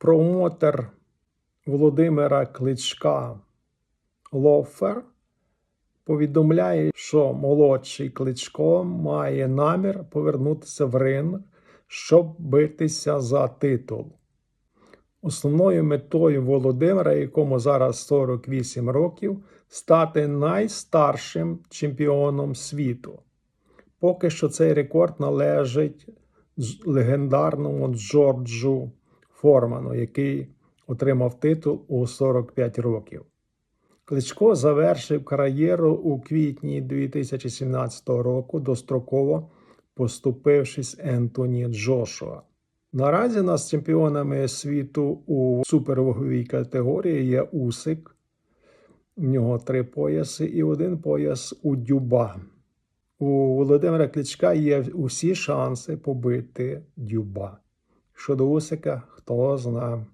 Промотор Володимира Кличка Лофер повідомляє, що молодший Кличко має намір повернутися в ринг, щоб битися за титул. Основною метою Володимира, якому зараз 48 років, стати найстаршим чемпіоном світу. Поки що цей рекорд належить легендарному Джорджу Форману, який отримав титул у 45 років. Кличко завершив кар'єру у квітні 2017 року, достроково поступившись Ентоні Джошуа. Наразі нас чемпіонами світу у суперваговій категорії є Усик. У нього три пояси і один пояс у Дюба. У Володимира Кличка є усі шанси побити Дюба. Щодо Усика, хто знає.